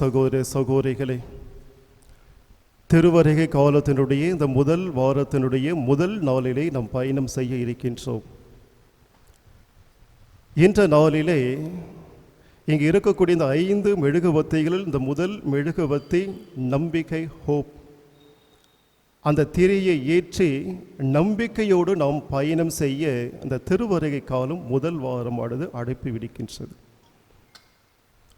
சகோதர சகோதரிகளே திருவருகை காலத்தினுடைய இந்த முதல் வாரத்தினுடைய முதல் நாளிலே நாம் பயணம் செய்ய இருக்கின்றோம். இன்ற நாளிலே இங்கு இருக்கக்கூடிய இந்த ஐந்து மெழுகுவத்தைகளில் இந்த முதல் மெழுகுவத்தி நம்பிக்கை ஹோப் அந்த திரையை ஏற்றி நம்பிக்கையோடு நாம் பயணம் செய்ய அந்த திருவருகை காலம் முதல் வாரமானது அடைப்பு விடுக்கின்றது.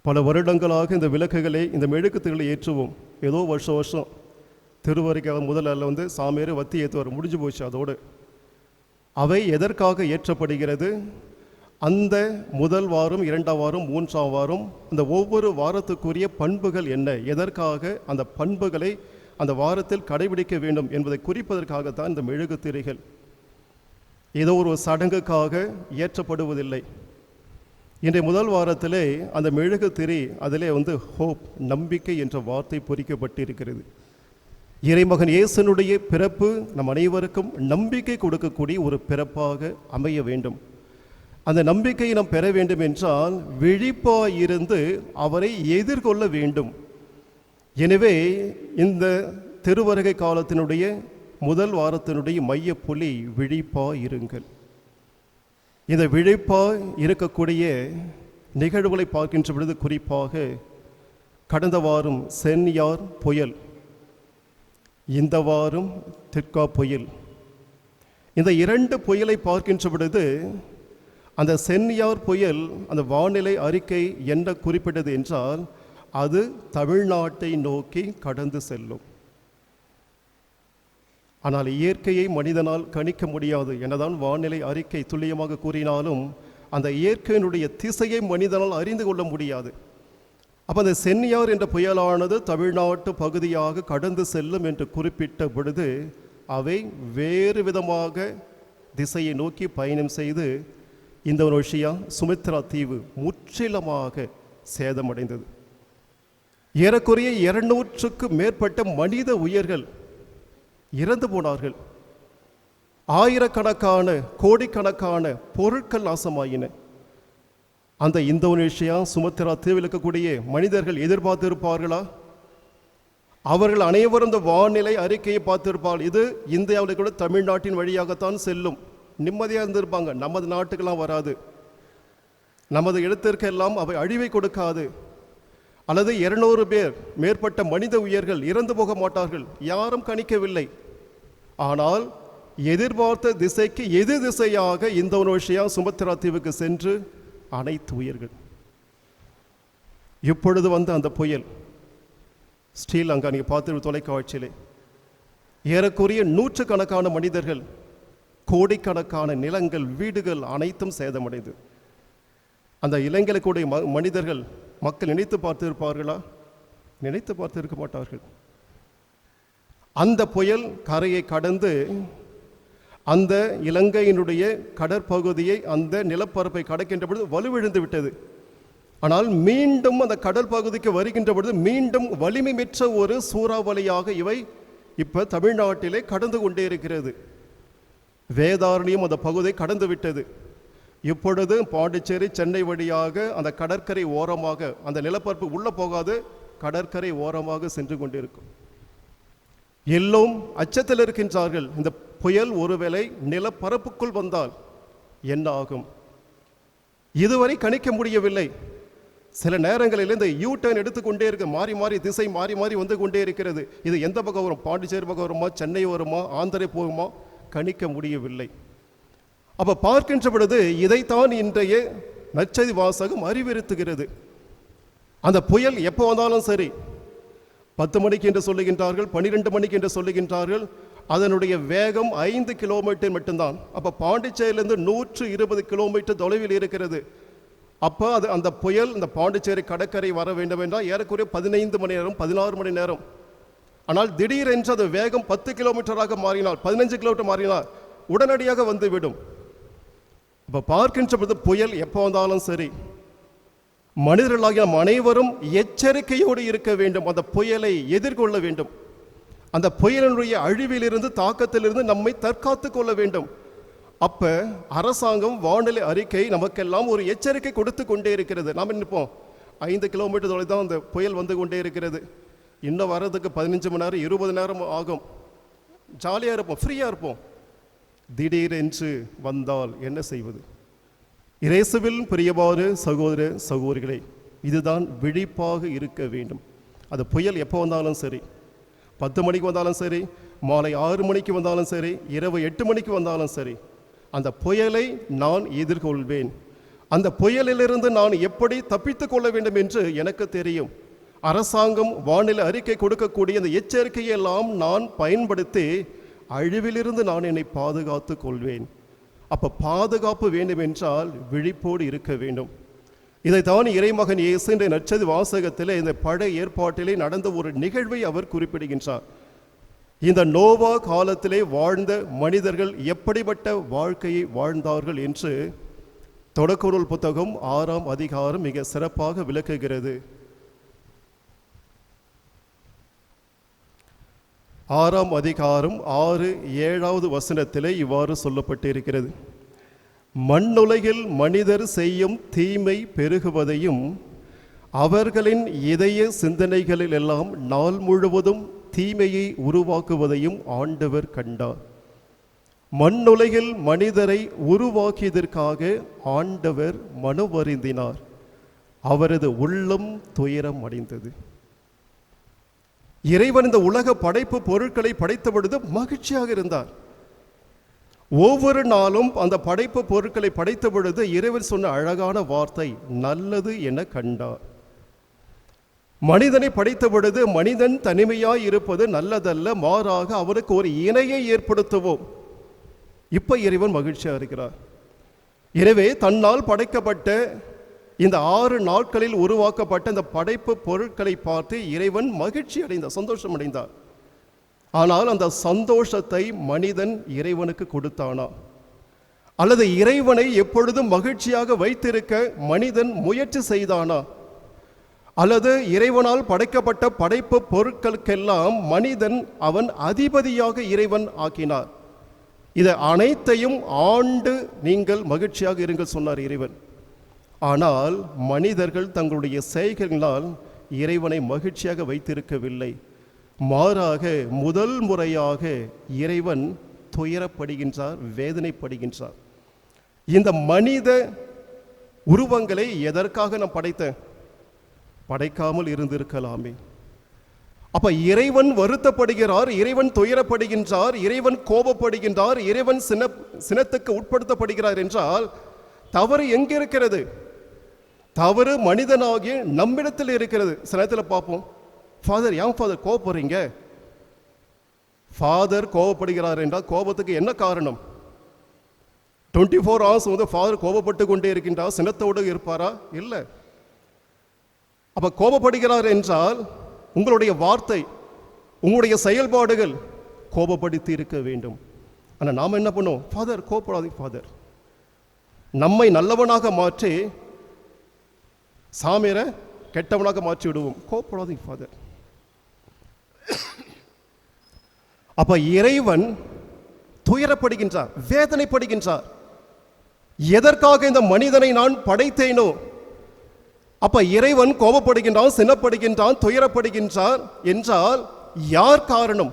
பல வருடங்களாக இந்த விளக்குகளை இந்த மெழுகுத்துகளை ஏற்றுவோம். ஏதோ வருஷம் வருஷம் திருவரைக்காக முதலில் வந்து சாமியார் வத்தி ஏற்றுவார் முடிஞ்சு போச்சு அதோடு. அவை எதற்காக ஏற்றப்படுகிறது? அந்த முதல் வாரம் இரண்டாம் வாரம் மூன்றாம் வாரம் அந்த ஒவ்வொரு வாரத்துக்குரிய பண்புகள் என்ன? எதற்காக அந்த பண்புகளை அந்த வாரத்தில் கடைபிடிக்க வேண்டும் என்பதை குறிப்பதற்காகத்தான் இந்த மெழுகு திரைகள் ஏதோ ஒரு சடங்குக்காக ஏற்றப்படுவதில்லை. இன்றைய முதல் வாரத்திலே அந்த மெழுகு திரி அதிலே வந்து ஹோப் நம்பிக்கை என்ற வார்த்தை பொறிக்கப்பட்டிருக்கிறது. இறைமகன் இயேசனுடைய பிறப்பு நம் அனைவருக்கும் நம்பிக்கை கொடுக்கக்கூடிய ஒரு பிறப்பாக அமைய வேண்டும். அந்த நம்பிக்கையை நாம் பெற வேண்டும் என்றால் விழிப்பாயிருந்து அவரை எதிர்கொள்ள வேண்டும். எனவே இந்த திருவருகை காலத்தினுடைய முதல் வாரத்தினுடைய மைய புள்ளி விழிப்பாயிருங்கள். இந்த விழிப்பாக இருக்கக்கூடிய நிகழ்வுகளை பார்க்கின்ற பொழுது குறிப்பாக கடந்த வாரம் சென்யார் புயல் இந்த வாரம் திர்கா புயல். இந்த இரண்டு புயலை பார்க்கின்ற பொழுது அந்த சென்யார் புயல் அந்த வானிலை அறிக்கை என்ன குறிப்பிட்டது என்றால் அது தமிழ்நாட்டை நோக்கி கடந்து செல்லும். ஆனால் இயற்கையை மனிதனால் கணிக்க முடியாது எனதான் வானிலை அறிக்கை துல்லியமாக கூறினாலும் அந்த இயற்கையினுடைய திசையை மனிதனால் அறிந்து கொள்ள முடியாது. அப்போ அந்த சென்னியார் என்ற புயலானது தமிழ்நாட்டு பகுதியாக கடந்து செல்லும் என்று குறிப்பிட்ட பொழுது அவை வேறு விதமாக திசையை நோக்கி பயணம் செய்து இந்தோனேஷியா சுமித்ரா தீவு முற்றிலுமாக சேதமடைந்தது. ஏறக்குறைய இருநூற்றுக்கு மேற்பட்ட மனித உயிர்கள் இறந்து போனார்கள். ஆயிரக்கணக்கான கோடிக்கணக்கான பொருட்கள் நாசமாயின. அந்த இந்தோனேஷியா சுமத்ரா தீவில் இருக்கக்கூடிய மனிதர்கள் எதிர்பார்த்திருப்பார்களா? அவர்கள் அனைவரும் இந்த வானிலை அறிக்கையை பார்த்திருப்பார்கள் இது இந்தியாவில் கூட தமிழ்நாட்டின் வழியாகத்தான் செல்லும். நிம்மதியாக இருந்திருப்பாங்க. நமது நாட்டுக்கெல்லாம் வராது. நமது இடத்திற்கெல்லாம் அவை அழிவை கொடுக்காது. அல்லது இருநூறு பேர் மேற்பட்ட மனித உயிர்கள் இறந்து போக மாட்டார்கள். யாரும் கணிக்கவில்லை. ஆனால் எதிர்பார்த்த திசைக்கு எதிர் திசையாக இந்தோனேஷியா சுமத்ரா தீவுக்கு சென்று அனைத்து உயிர்கள். இப்பொழுது வந்த அந்த புயல் ஸ்ரீலங்கா நீங்கள் பார்த்து தொலைக்காட்சியிலே. ஏறக்குறைய நூற்றுக்கணக்கான மனிதர்கள் கோடிக்கணக்கான நிலங்கள் வீடுகள் அனைத்தும் சேதமடைந்தது. அந்த இளைஞர்களுடைய ம மனிதர்கள் மக்கள் நினைத்து பார்த்திருப்பார்களா? நினைத்து பார்த்திருக்க மாட்டார்கள். அந்த புயல் கரையை கடந்து அந்த இலங்கையினுடைய கடற்பகுதியை அந்த நிலப்பரப்பை கடக்கின்ற பொழுது வலுவிழந்து விட்டது. ஆனால் மீண்டும் அந்த கடல் பகுதிக்கு வருகின்ற பொழுது மீண்டும் வலிமை பெற்ற ஒரு சூறாவளியாக இவை இப்போ தமிழ்நாட்டிலே கடந்து கொண்டே இருக்கிறது. வேதாரண்யம் அந்த பகுதியை கடந்து விட்டது. இப்பொழுது பாண்டிச்சேரி சென்னை வழியாக அந்த கடற்கரை ஓரமாக அந்த நிலப்பரப்பு உள்ளே போகாது கடற்கரை ஓரமாக சென்று கொண்டிருக்கும். எல்லோரும் அச்சத்தில் இருக்கின்றார்கள். இந்த புயல் ஒருவேளை நிலப்பரப்புக்குள் வந்தால் என்ன ஆகும் இதுவரை கணிக்க முடியவில்லை. சில நேரங்களில் இந்த யூ டர்ன் எடுத்துக்கொண்டே இருக்கு மாறி மாறி திசை மாறி மாறி வந்து கொண்டே இருக்கிறது. இது எந்த பக்கம் வரும் பாண்டிச்சேரி பக்கம் வருமா சென்னை வருமா? ஆந்திரை போகுமா? கணிக்க முடியவில்லை. அப்போ பார்க்கின்ற பொழுது இதைத்தான் இன்றைய நச்சதி வாசகம் அறிவுறுத்துகிறது. அந்த புயல் எப்போ வந்தாலும் சரி பத்து மணிக்கு என்று சொல்லுகின்றார்கள் பன்னிரெண்டு மணிக்கு என்று சொல்லுகின்றார்கள். அதனுடைய வேகம் ஐந்து கிலோமீட்டர் மட்டும்தான். அப்போ பாண்டிச்சேரியிலேருந்து நூற்று இருபது கிலோமீட்டர் தொலைவில் இருக்கிறது. அப்போ அது அந்த புயல் இந்த பாண்டிச்சேரி கடற்கரை வர வேண்டும் என்றால் ஏறக்குறைய பதினைந்து மணி நேரம் பதினாறு மணி நேரம். ஆனால் திடீரென்று அது வேகம் பத்து கிலோமீட்டராக மாறினால் பதினஞ்சு கிலோமீட்டர் மாறினால் உடனடியாக வந்துவிடும். இப்போ பார்க்கின்ற பொழுது புயல் எப்போ வந்தாலும் சரி மனிதர்களாகிய நாம் அனைவரும் எச்சரிக்கையோடு இருக்க வேண்டும். அந்த புயலை எதிர்கொள்ள வேண்டும். அந்த புயலினுடைய அழிவிலிருந்து தாக்கத்திலிருந்து நம்மை தற்காத்து கொள்ள வேண்டும். அப்போ அரசாங்கம் வானிலை அறிக்கை நமக்கெல்லாம் ஒரு எச்சரிக்கை கொடுத்து கொண்டே இருக்கிறது. நாம் நினைப்போம்? ஐந்து கிலோமீட்டர் தொலை தான் அந்த புயல் வந்து கொண்டே இருக்கிறது. இன்னும் வர்றதுக்கு பதினஞ்சு மணி நேரம் இருபது நேரம் ஆகும். ஜாலியாக இருப்போம் ஃப்ரீயாக இருப்போம். திடீரென்று வந்தால் என்ன செய்வது? இறைசுவில் பெரியவாறு சகோதர சகோதரிகளே இதுதான் விழிப்பாக இருக்க வேண்டும். அது புயல் எப்போ வந்தாலும் சரி பத்து மணிக்கு வந்தாலும் சரி மாலை ஆறு மணிக்கு வந்தாலும் சரி இரவு எட்டு மணிக்கு வந்தாலும் சரி அந்த புயலை நான் எதிர்கொள்வேன். அந்த புயலிலிருந்து நான் எப்படி தப்பித்து கொள்ள வேண்டும் என்று எனக்கு தெரியும். அரசாங்கம் வானிலை அறிக்கை கொடுக்கக்கூடிய அந்த எச்சரிக்கையெல்லாம் நான் பயன்படுத்தி அழிவிலிருந்து நான் என்னை பாதுகாத்து கொள்வேன். அப்போ பாதுகாப்பு வேண்டும் என்றால் விழிப்போடு இருக்க வேண்டும். இதைத்தான் இறைமகன் இயேசு என்ற நச்சது வாசகத்திலே இந்த பழைய ஏற்பாட்டிலே நடந்த ஒரு நிகழ்வை அவர் குறிப்பிடுகின்றார். இந்த நோவா காலத்திலே வாழ்ந்த மனிதர்கள் எப்படிப்பட்ட வாழ்க்கையை வாழ்ந்தார்கள் என்று தொடக்குறள் புத்தகம் ஆறாம் அதிகாரம் மிக சிறப்பாக விளக்குகிறது. ஆறாம் அதிகாரம் ஆறு ஏழாவது வசனத்திலே இவ்வாறு சொல்லப்பட்டிருக்கிறது. மண்ணுலகில் மனிதர் செய்யும் தீமை பெருகுவதையும் அவர்களின் இதய சிந்தனைகளில் எல்லாம் நாள் முழுவதும் தீமையை உருவாக்குவதையும் ஆண்டவர் கண்டார். மண்ணுலகில் மனிதரை உருவாக்கியதற்காக ஆண்டவர் மனுவருந்தினார் அவரது உள்ளம் துயரம் அடைந்தது இறைவன் இந்த உலக படைப்பு பொருட்களை படைத்த பொழுது மகிழ்ச்சியாக இருந்தார். ஒவ்வொரு நாளும் அந்த படைப்பு பொருட்களை படைத்த பொழுது இறைவன் சொன்ன அழகான வார்த்தை நல்லது என கண்டார். மனிதனை படைத்த பொழுது மனிதன் தனிமையாய் இருப்பது நல்லதல்ல மாறாக அவனுக்கு ஒரு இணையை ஏற்படுத்துவோம். இப்ப இறைவன் மகிழ்ச்சியாக இருக்கிறார். எனவே தன்னால் படைக்கப்பட்ட இந்த ஆறு நாட்களில் உருவாக்கப்பட்ட இந்த படைப்பு பொருட்களை பார்த்து இறைவன் மகிழ்ச்சி அடைந்தார் சந்தோஷம் அடைந்தார். ஆனால் அந்த சந்தோஷத்தை மனிதன் இறைவனுக்கு கொடுத்தானா? அல்லது இறைவனை எப்பொழுதும் மகிழ்ச்சியாக வைத்திருக்க மனிதன் முயற்சி செய்தானா? அல்லது இறைவனால் படைக்கப்பட்ட படைப்பு பொருட்களுக்கெல்லாம் மனிதன் அவன் அதிபதியாக இறைவன் ஆக்கினார்? இதை அனைத்தையும் ஆண்டு நீங்கள் மகிழ்ச்சியாக இருங்கள் சொன்னார் இறைவன். ஆனால் மனிதர்கள் தங்களுடைய செய்கைகளால் இறைவனை மகிழ்ச்சியாக வைத்திருக்கவில்லை. மாறாக முதல் முறையாக இறைவன் துயரப்படுகின்றார் வேதனைப்படுகின்றார். இந்த மனித உருவங்களை எதற்காக நான் படைத்தேன் படைக்காமல் இருந்திருக்கலாமே. அப்ப இறைவன் வருத்தப்படுகிறார் இறைவன் துயரப்படுகின்றார் இறைவன் கோபப்படுகின்றார் இறைவன் சின சினத்துக்கு உட்படுத்தப்படுகிறார் என்றால் தவறு எங்கிருக்கிறது? தவறு மனிதனாகி நம்மிடத்தில் இருக்கிறது. சில நேரத்தில் பார்ப்போம். ஃபாதர் ஏன் ஃபாதர் கோவப்படுறீங்க? ஃபாதர் கோபப்படுகிறார் என்றால் கோபத்துக்கு என்ன காரணம்? டுவெண்ட்டி ஃபோர் ஹவர்ஸ் வந்து ஃபாதர் கோபப்பட்டு கொண்டே இருக்கின்றார். சினத்தோடு இருப்பாரா? இல்லை. அப்ப கோபப்படுகிறார் என்றால் உங்களுடைய வார்த்தை உங்களுடைய செயல்பாடுகள் கோபப்படுத்தி இருக்க வேண்டும். ஆனால் நாம் என்ன பண்ணுவோம்? ஃபாதர் கோபப்படாதே ஃபாதர் நம்மை நல்லவனாக மாற்றி சாமியரை கெட்டவனாக மாற்றி விடுவோம் கோபப்படாதே ஃபாதர் அப்ப இறைவன் துயரப்படுகின்றார் வேதனைப்படுகின்றார். எதற்காக இந்த மனிதனை நான் படைத்தேனோ? அப்ப இறைவன் கோபப்படுகின்றான் சினப்படுகின்றான் துயரப்படுகின்றார் என்றால் யார் காரணம்?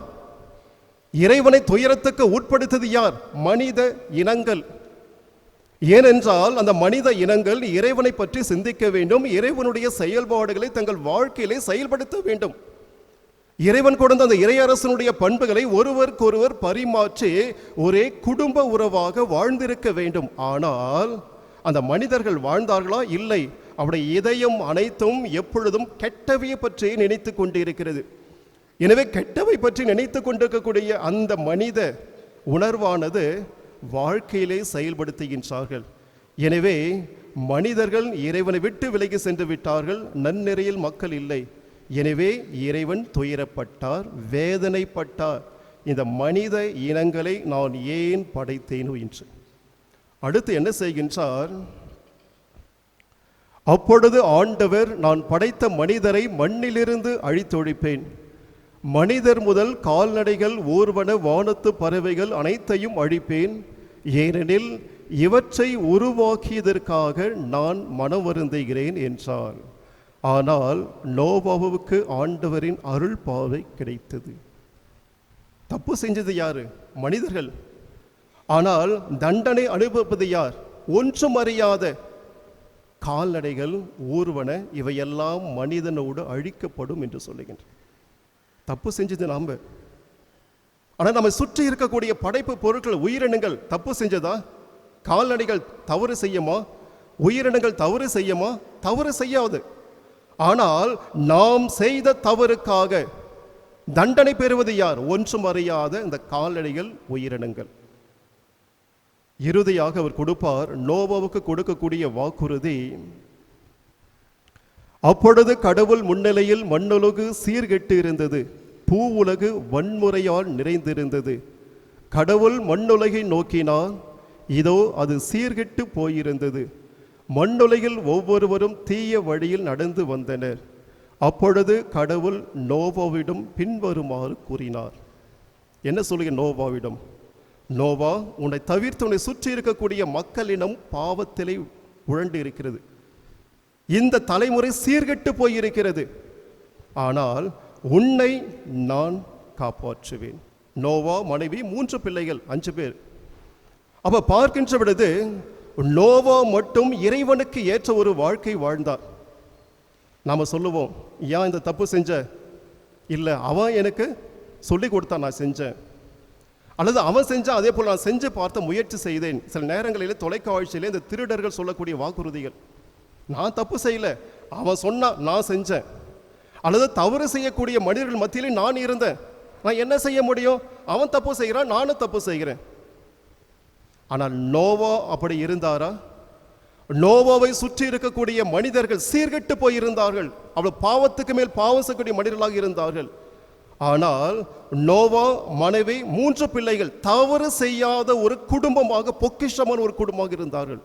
இறைவனை துயரத்துக்கு உட்படுத்தது யார்? மனித இனங்கள். ஏனென்றால் அந்த மனித இனங்கள் இறைவனை பற்றி சிந்திக்க வேண்டும் இறைவனுடைய செயல்பாடுகளை தங்கள் வாழ்க்கையிலே செயல்படுத்த வேண்டும். இறைவன் கொடுத்த அந்த இறையரசனுடைய பண்புகளை ஒருவருக்கொருவர் பரிமாற்றி ஒரே குடும்ப உறவாக வாழ்ந்திருக்க வேண்டும். ஆனால் அந்த மனிதர்கள் வாழ்ந்தார்களா? இல்லை. அவருடைய இதயம் அனைத்தும் எப்பொழுதும் கெட்டவையை பற்றி நினைத்து கொண்டிருக்கிறது. எனவே கெட்டவை பற்றி நினைத்து கொண்டிருக்கக்கூடிய அந்த மனித உணர்வானது வாழ்க்கையிலே செயல்படுத்துகின்றார்கள். எனவே மனிதர்கள் இறைவனை விட்டு விலகி சென்று விட்டார்கள் நன்னிறையில் மக்கள் இல்லை. எனவே இறைவன் துயரப்பட்டார் வேதனைப்பட்டார். இந்த மனித இனங்களை நான் ஏன் படைத்தேனோ என்று. அடுத்து என்ன செய்கின்றார்? அப்பொழுது ஆண்டவர் நான் படைத்த மனிதரை மண்ணிலிருந்து அழித்தொழிப்பேன். மனிதர் முதல் கால்நடைகள் ஊர்வன வானத்து பறவைகள் அனைத்தையும் அழிப்பேன். ஏனெனில் இவற்றை உருவாக்கியதற்காக நான் மனம் வருந்துகிறேன் என்றார். ஆனால் நோவாவுக்கு ஆண்டவரின் அருள் பாவை கிடைத்தது. தப்பு செஞ்சது யாரு? மனிதர்கள். ஆனால் தண்டனை அனுபவிப்பது யார்? ஒன்றும் அறியாத கால்நடைகள் ஊர்வன இவையெல்லாம் மனிதனோடு அழிக்கப்படும் என்று சொல்லுகின்ற தப்பு செஞ்சது நாம். ஆனால் நம்ம சுற்றி இருக்கக்கூடிய படைப்பு பொருட்கள் உயிரினங்கள் தப்பு செஞ்சதா? கால்நடைகள் தவறு செய்யுமா? உயிரினங்கள் தவறு செய்யுமா? தவறு செய்யாது. ஆனால் நாம் செய்த தவறுக்காக தண்டனை பெறுவது யார்? ஒன்றும் அறியாத இந்த கால்நடைகள் உயிரினங்கள். இறுதியாக அவர் கொடுப்பார் நோவாவுக்கு கொடுக்கக்கூடிய வாக்குறுதி அப்பொழுது கடவுள் முன்னிலையில் மண்ணுலகு சீர்கெட்டு இருந்தது பூ உலகு வன்முறையால் நிறைந்திருந்தது. கடவுள் மண்ணுலகை நோக்கினால் இதோ அது சீர்கெட்டு போயிருந்தது. மண்ணுலகில் ஒவ்வொருவரும் தீய வழியில் நடந்து வந்தனர். அப்பொழுது கடவுள் நோவாவிடம் பின்வருமாறு கூறினார். என்ன சொல்லுங்க நோவாவிடம்? நோவா உன்னை தவிர்த்து உன்னை சுற்றி இருக்கக்கூடிய மக்களினம் பாவத்திலே உழண்டு இருக்கிறது. இந்த தலைமுறை சீர்கெட்டு போயிருக்கிறது. ஆனால் உன்னை நான் காப்பாற்றுவேன். நோவா மனைவி மூன்று பிள்ளைகள் அஞ்சு பேர். அப்போ பார்க்கின்ற பொழுது நோவா மட்டும் இறைவனுக்கு ஏற்ற ஒரு வாழ்க்கை வாழ்ந்தார் நாம் சொல்லுவோம் ஏன் இந்த தப்பு செஞ்ச? இல்லை அவன் எனக்கு சொல்லி கொடுத்தான் நான் செஞ்சேன். அல்லது அவன் செஞ்சான் அதே போல் நான் செஞ்சு பார்த்த முயற்சி செய்தேன். சில நேரங்களில் தொலைக்காட்சியிலே இந்த திருடர்கள் சொல்லக்கூடிய வாக்குறுதிகள். நான் தப்பு செய்யல. அவன் சொன்னான் நான் செஞ்சேன். அல்லது தவறு செய்யக்கூடிய மனிதர்கள் மத்தியிலே நான் இருந்தேன். நான் என்ன செய்ய முடியும்? அவன் தப்பு செய்கிறான் நானும் தப்பு செய்கிறேன். ஆனால் நோவா அப்படி இருந்தாரா? நோவாவை சுற்றி இருக்கக்கூடிய மனிதர்கள் சீர்கெட்டு போயிருந்தார்கள். அவள் பாவத்துக்கு மேல் பாவம் செய்யக்கூடிய மனிதர்களாக இருந்தார்கள். ஆனால் நோவா மனைவி மூன்று பிள்ளைகள் தவறு செய்யாத ஒரு குடும்பமாக பொக்கிஷமான ஒரு குடும்பமாக இருந்தார்கள்.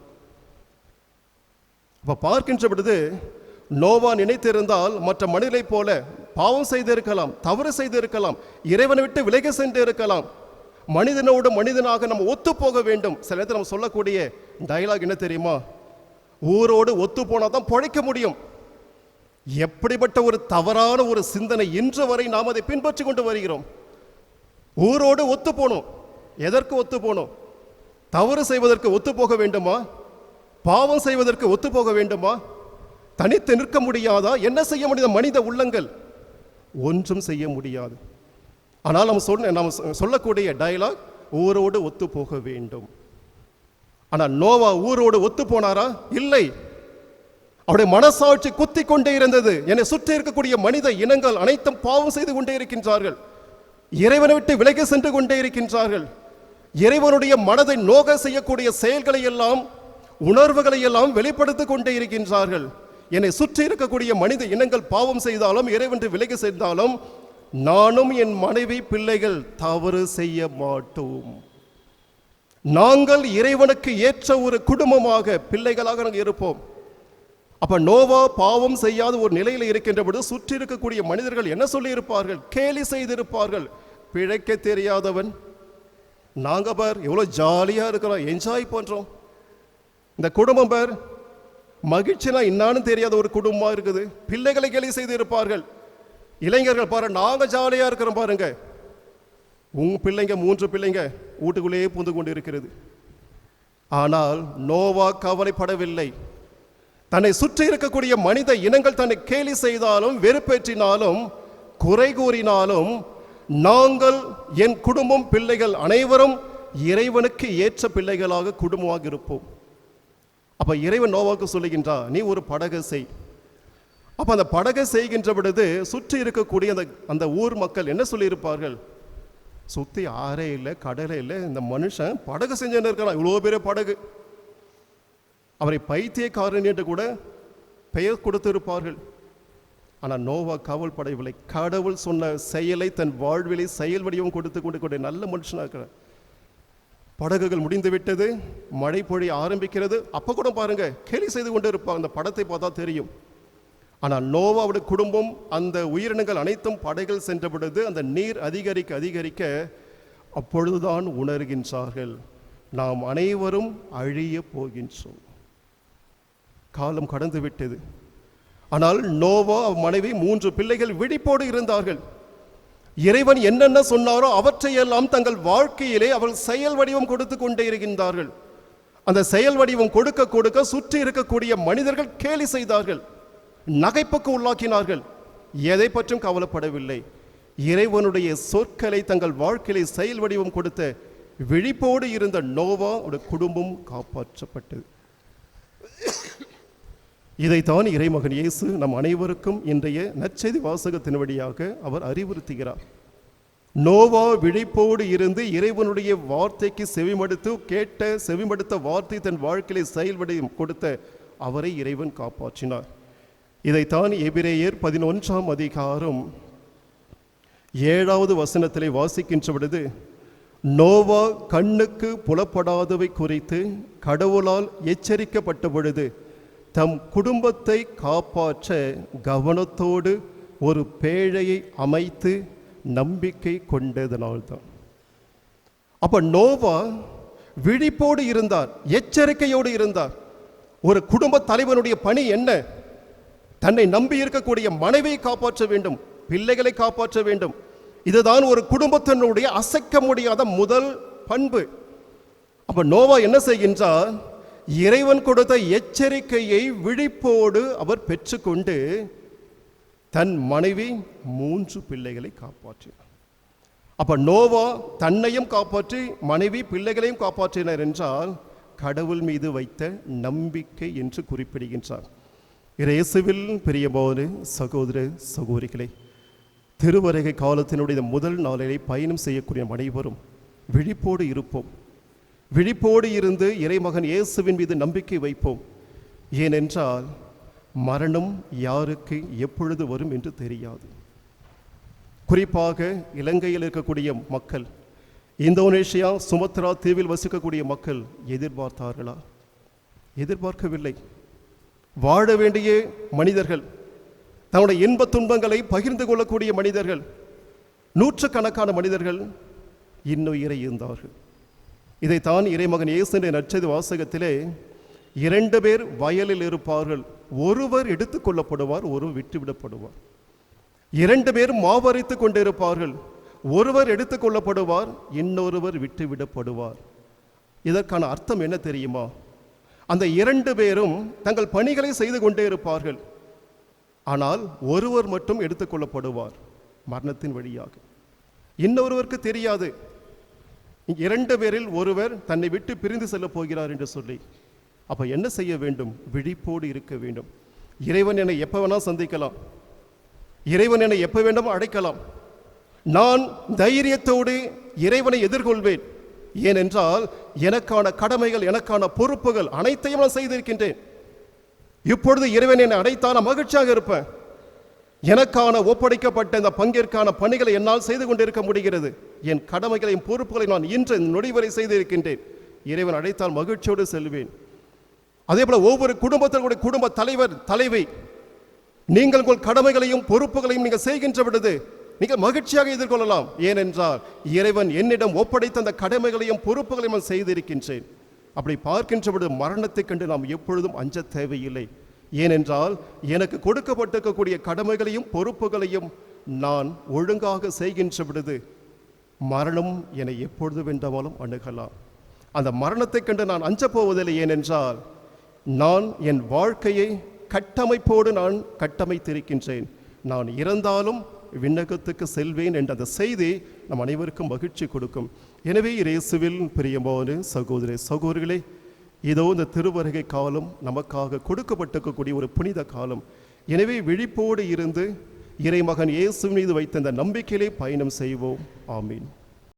இப்போ பார்க்கின்ற பொழுது நோவா நினைத்திருந்தால் மற்ற மனிதரைப் போல பாவம் செய்திருக்கலாம் தவறு செய்திருக்கலாம் இறைவனை விட்டு விலகி சென்று இருக்கலாம் மனிதனோடு மனிதனாக நம்ம ஒத்து போக வேண்டும். சில நேரத்தில் நம்ம சொல்லக்கூடிய டயலாக் என்ன தெரியுமா? ஊரோடு ஒத்து போனால் தான் பிழைக்க முடியும். எப்படிப்பட்ட ஒரு தவறான ஒரு சிந்தனை இன்று வரை நாம் அதை பின்பற்றி கொண்டு வருகிறோம். ஊரோடு ஒத்து போனோம். எதற்கு ஒத்து போனோம்? தவறு செய்வதற்கு ஒத்து போக வேண்டுமா? பாவம் செய்வதற்கு ஒத்து போக வேண்டுமா? தனித்து நிற்க முடியாதா? என்ன செய்ய முடியும்? மனித உள்ளங்கள். ஒன்றும் செய்ய முடியாது. ஆனால் நம்ம சொன்ன நாம் சொல்லக்கூடிய டயலாக் ஊரோடு ஒத்து போக வேண்டும். ஆனால் நோவா ஊரோடு ஒத்து போனாரா இல்லை. அவருடைய மனசாட்சி குத்தி கொண்டே இருந்தது. என்னை சுற்றி இருக்கக்கூடிய மனித இனங்கள் அனைத்தும் பாவம் செய்து கொண்டே இருக்கின்றார்கள். இறைவனை விட்டு விலகி சென்று கொண்டே இருக்கின்றார்கள். இறைவனுடைய மனதை நோக செய்யக்கூடிய செயல்களை எல்லாம் உணர்வுகளை எல்லாம் வெளிப்படுத்திக் கொண்டே இருக்கின்றார்கள். என்னை சுற்றி இருக்கக்கூடிய மனித இனங்கள் பாவம் செய்தாலும் இறைவென்று விலகி சென்றாலும் நானும் என் மனைவி பிள்ளைகள் தவறு செய்ய மாட்டோம். நாங்கள் இறைவனுக்கு ஏற்ற ஒரு குடும்பமாக பிள்ளைகளாக நாங்கள் இருப்போம். அப்ப நோவா பாவம் செய்யாத ஒரு நிலையில் இருக்கின்ற பொழுது சுற்றி இருக்கக்கூடிய மனிதர்கள் என்ன சொல்லியிருப்பார்கள்? கேலி செய்திருப்பார்கள். பிழைக்க தெரியாதவன். நாங்க பார் எவ்வளோ ஜாலியா இருக்கிறோம் என்ஜாய் பண்றோம். இந்த குடும்பம் பார் மகிழ்ச்சினா என்னான்னு தெரியாத ஒரு குடும்பமா இருக்குது. பிள்ளைகளை கேலி செய்து இருப்பார்கள் இளைஞர்கள் பாரு நாங்க ஜாலியா இருக்கிறோம் பாருங்க. உங்க பிள்ளைங்க மூன்று பிள்ளைங்க வீட்டுக்குள்ளேயே புந்து கொண்டு இருக்கிறது ஆனால் நோவா கவலைப்படவில்லை. தன்னை சுற்றி இருக்கக்கூடிய மனித இனங்கள் தன்னை கேலி செய்தாலும் வெறுப்பேற்றினாலும் குறை கூறினாலும் நாங்கள் என் குடும்பம் பிள்ளைகள் அனைவரும் இறைவனுக்கு ஏற்ற பிள்ளைகளாக குடும்பமாக இருப்போம். அப்போ இறைவன் நோவாக்கு சொல்லுகின்றா நீ ஒரு படகை செய். அப்போ அந்த படகை செய்கின்ற பொழுது சுற்றி இருக்கக்கூடிய அந்த அந்த ஊர் மக்கள் என்ன சொல்லியிருப்பார்கள்? சுற்றி ஆறே இல்லை கடலே இல்லை இந்த மனுஷன் படகு செஞ்சுன்னு இருக்கிறான் இவ்வளோ பெரிய படகு. அவரை பைத்தியக்காரன் என்று கூட பெயர் கொடுத்திருப்பார்கள். ஆனால் நோவா காவல் படையவில்லை கடவுள் சொன்ன செயலை தன் வாழ்விலை செயல் வடிவம் கொடுத்து கொண்டு கொண்டு நல்ல மனுஷனாக இருக்கிறார் படகுகள் முடிந்து விட்டது மழை பொழிய ஆரம்பிக்கிறது. அப்போ கூட பாருங்க கேலி செய்து கொண்டு இருப்பாங்க அந்த படத்தை பார்த்தா தெரியும். ஆனால் நோவாவுடைய குடும்பம் அந்த உயிரினங்கள் அனைத்தும் படைகள் சென்ற பொழுது அந்த நீர் அதிகரிக்க அதிகரிக்க அப்பொழுதுதான் உணர்கின்றார்கள். நாம் அனைவரும் அழிய போகின்றோம். காலம் கடந்து விட்டது ஆனால் நோவா மனைவி மூன்று பிள்ளைகள் விழிப்போடு இருந்தார்கள். இறைவன் என்னென்ன சொன்னாரோ அவற்றையெல்லாம் தங்கள் வாழ்க்கையிலே அவர்கள் செயல் வடிவம் கொடுத்து கொண்டே இருக்கின்றார்கள். அந்த செயல் வடிவம் கொடுக்க கொடுக்க சுற்றி இருக்கக்கூடிய மனிதர்கள் கேலி செய்தார்கள். நகைப்புக்கு உள்ளாக்கினார்கள். எதை பற்றும் கவலைப்படவில்லை. இறைவனுடைய சொற்களை தங்கள் வாழ்க்கையிலே செயல் வடிவம் கொடுத்த விழிப்போடு இருந்த நோவா குடும்பம் காப்பாற்றப்பட்டது. இதைத்தான் இறைமகன் இயேசு நம் அனைவருக்கும் இன்றைய நற்செய்தி வாசகத்தின் வழியாக அவர் அறிவுறுத்துகிறார். நோவா விழிப்போடு இருந்து இறைவனுடைய வார்த்தைக்கு செவிமடுத்து கேட்ட செவிமடுத்த வார்த்தை தன் வாழ்க்கையை செயல்படையும் கொடுத்த அவரை இறைவன் காப்பாற்றினார். இதைத்தான் எபிரேயர் பதினொன்றாம் அதிகாரம் ஏழாவது வசனத்திலே வாசிக்கின்ற பொழுது நோவா கண்ணுக்கு புலப்படாதவை குறித்து கடவுளால் எச்சரிக்கப்பட்ட பொழுது தம் குடும்பத்தை காப்பாற்ற கவனத்தோடு ஒரு பேழையை அமைத்து நம்பிக்கை கொண்டதனால்தான். அப்போ நோவா விழிப்போடு இருந்தார் எச்சரிக்கையோடு இருந்தார். ஒரு குடும்ப தலைவனுடைய பணி என்ன? தன்னை நம்பி இருக்கக்கூடிய மனைவியை காப்பாற்ற வேண்டும் பிள்ளைகளை காப்பாற்ற வேண்டும். இதுதான் ஒரு குடும்பத்தினுடைய அசைக்க முடியாத முதல் பண்பு. அப்ப நோவா என்ன செய்கின்றார்? இறைவன் கொடுத்த எச்சரிக்கையை விழிப்போடு அவர் பெற்றுக்கொண்டு தன் மனைவி மூன்று பிள்ளைகளை காப்பாற்றினார் அப்போ நோவா தன்னையும் காப்பாற்றி மனைவி பிள்ளைகளையும் காப்பாற்றினர் என்றால் கடவுள் மீது வைத்த நம்பிக்கை என்று குறிப்பிடுகின்றார். இயேசுவில் பிரியமான சகோதர சகோதரிகளே திருவருகை காலத்தினுடைய முதல் நாளிலே பயணம் செய்யக்கூடிய அனைவரும் விழிப்போடு இருப்போம். விழிப்போடு இருந்து இறைமகன் இயேசுவின் மீது நம்பிக்கை வைப்போம். ஏனென்றால் மரணம் யாருக்கு எப்பொழுது வரும் என்று தெரியாது. குறிப்பாக இலங்கையில் இருக்கக்கூடிய மக்கள் இந்தோனேஷியா சுமத்ரா தீவில் வசிக்கக்கூடிய மக்கள் எதிர்பார்த்தார்களா? எதிர்பார்க்கவில்லை. வாழ வேண்டிய மனிதர்கள் தன்னுடைய இன்பத் துன்பங்களை பகிர்ந்து கொள்ளக்கூடிய மனிதர்கள் நூற்றுக்கணக்கான மனிதர்கள் இன்னுயிரை இருந்தார்கள் இதைத்தான் இறைமகன் இயேசுடைய நற்செய்தி வாசகத்திலே இரண்டு பேர் வயலில் இருப்பார்கள். ஒருவர் எடுத்துக்கொள்ளப்படுவார் ஒருவர் விட்டுவிடப்படுவார் இரண்டு பேர் மாவரைத்துக் கொண்டிருப்பார்கள். ஒருவர் எடுத்துக்கொள்ளப்படுவார் இன்னொருவர் விட்டுவிடப்படுவார் இதற்கான அர்த்தம் என்ன தெரியுமா? அந்த இரண்டு பேரும் தங்கள் பணிகளை செய்து கொண்டே இருப்பார்கள். ஆனால் ஒருவர் மட்டும் எடுத்துக்கொள்ளப்படுவார் மரணத்தின் வழியாக. இன்னொருவருக்கு தெரியாது. இரண்டு பேரில் ஒருவர் தன்னை விட்டு பிரிந்து செல்லப் போகிறார் என்று சொல்லி. அப்போ என்ன செய்ய வேண்டும்? விழிப்போடு இருக்க வேண்டும். இறைவன் என்னை எப்போ வேணால் சந்திக்கலாம். இறைவன் என்னை எப்போ வேண்டும் அழைக்கலாம். நான் தைரியத்தோடு இறைவனை எதிர்கொள்வேன். ஏனென்றால் எனக்கான கடமைகள் எனக்கான பொறுப்புகள் அனைத்தையும் நான் செய்திருக்கின்றேன். இப்பொழுது இறைவன் என்னை அடைத்தான மகிழ்ச்சியாக இருப்பேன். எனக்கான ஒப்படைக்கப்பட்ட இந்த பங்கிற்கான பணிகளை என்னால் செய்து கொண்டிருக்க முடிகிறது. என் கடமைகளையும் பொறுப்புகளையும் நான் இன்று நொடிவரை செய்திருக்கின்றேன். இறைவன் அழைத்தால் மகிழ்ச்சியோடு செல்வேன். அதே போல ஒவ்வொரு குடும்பத்தினுடைய குடும்ப தலைவர் தலைவி நீங்கள் உங்கள் கடமைகளையும் பொறுப்புகளையும் நீங்கள் செய்கின்ற பொழுது நீங்கள் மகிழ்ச்சியாக எதிர்கொள்ளலாம். ஏனென்றால் இறைவன் என்னிடம் ஒப்படைத்த அந்த கடமைகளையும் பொறுப்புகளையும் நான் செய்திருக்கின்றேன். அப்படி பார்க்கின்ற பொழுது மரணத்தைக் கண்டு நாம் எப்பொழுதும் அஞ்ச தேவையில்லை. ஏனென்றால் எனக்கு கொடுக்கப்பட்டிருக்கக்கூடிய கடமைகளையும் பொறுப்புகளையும் நான் ஒழுங்காக செய்கின்ற பொழுது மரணம் என்னை எப்பொழுது வேண்டாமலும் அணுகலாம். அந்த மரணத்தைக் கண்டு நான் அஞ்சப் போவதில்லை ஏனென்றால் நான் என் வாழ்க்கையை கட்டமைப்போடு நான் கட்டமைத்திருக்கின்றேன். நான் இறந்தாலும் விண்ணகத்துக்கு செல்வேன் என்ற அந்த செய்தி நம் அனைவருக்கும் மகிழ்ச்சி கொடுக்கும். எனவே இயேசுவில் பிரியமான சகோதர சகோதரிகளே இதோ இந்த திருவருகை காலம் நமக்காக கொடுக்கப்பட்டிருக்கக்கூடிய ஒரு புனித காலம். எனவே விழிப்போடு இருந்து இறைமகன் இயேசு மீது வைத்த இந்த நம்பிக்கையிலே பயணம் செய்வோம். ஆமீன்.